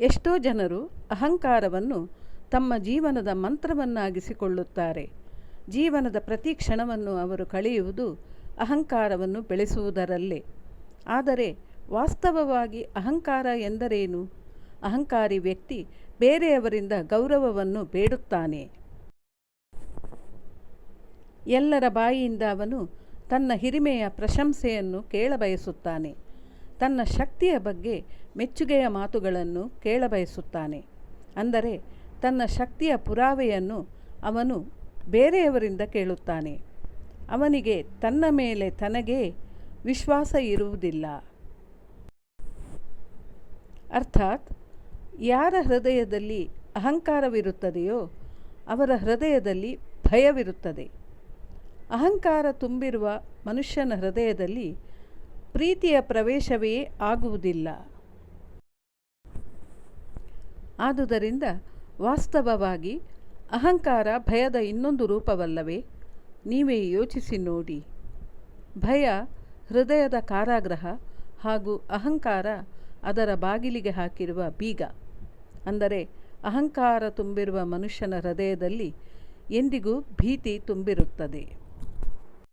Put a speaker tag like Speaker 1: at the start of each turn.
Speaker 1: ಎಷ್ಟೋ ಜನರು ಅಹಂಕಾರವನ್ನು ತಮ್ಮ ಜೀವನದ ಮಂತ್ರವನ್ನಾಗಿಸಿಕೊಳ್ಳುತ್ತಾರೆ. ಜೀವನದ ಪ್ರತಿ ಕ್ಷಣವನ್ನು ಅವರು ಕಳೆಯುವುದು ಅಹಂಕಾರವನ್ನು ಬೆಳೆಸುವುದರಲ್ಲೇ. ಆದರೆ ವಾಸ್ತವವಾಗಿ ಅಹಂಕಾರ ಎಂದರೇನು? ಅಹಂಕಾರಿ ವ್ಯಕ್ತಿ ಬೇರೆಯವರಿಂದ ಗೌರವವನ್ನು ಬೇಡುತ್ತಾನೆ. ಎಲ್ಲರ ಬಾಯಿಯಿಂದ ಅವನು ತನ್ನ ಹಿರಿಮೆಯ ಪ್ರಶಂಸೆಯನ್ನು ಕೇಳಬಯಸುತ್ತಾನೆ. ತನ್ನ ಶಕ್ತಿಯ ಬಗ್ಗೆ ಮೆಚ್ಚುಗೆಯ ಮಾತುಗಳನ್ನು ಕೇಳಬಯಸುತ್ತಾನೆ. ಅಂದರೆ ತನ್ನ ಶಕ್ತಿಯ ಪುರಾವೆಯನ್ನು ಅವನು ಬೇರೆಯವರಿಂದ ಕೇಳುತ್ತಾನೆ. ಅವನಿಗೆ ತನ್ನ ಮೇಲೆ ತನಗೆ ವಿಶ್ವಾಸ ಇರುವುದಿಲ್ಲ. ಅರ್ಥಾತ್, ಯಾರ ಹೃದಯದಲ್ಲಿ ಅಹಂಕಾರವಿರುತ್ತದೆಯೋ ಅವರ ಹೃದಯದಲ್ಲಿ ಭಯವಿರುತ್ತದೆ. ಅಹಂಕಾರ ತುಂಬಿರುವ ಮನುಷ್ಯನ ಹೃದಯದಲ್ಲಿ ಪ್ರೀತಿಯ ಪ್ರವೇಶವೇ ಆಗುವುದಿಲ್ಲ. ಆದುದರಿಂದ ವಾಸ್ತವವಾಗಿ ಅಹಂಕಾರ ಭಯದ ಇನ್ನೊಂದು ರೂಪವಲ್ಲವೇ? ನೀವೇ ಯೋಚಿಸಿ ನೋಡಿ. ಭಯ ಹೃದಯದ ಕಾರಾಗ್ರಹ ಹಾಗೂ ಅಹಂಕಾರ ಅದರ ಬಾಗಿಲಿಗೆ ಹಾಕಿರುವ ಬೀಗ. ಅಂದರೆ ಅಹಂಕಾರ ತುಂಬಿರುವ ಮನುಷ್ಯನ ಹೃದಯದಲ್ಲಿ ಎಂದಿಗೂ ಭೀತಿ ತುಂಬಿರುತ್ತದೆ.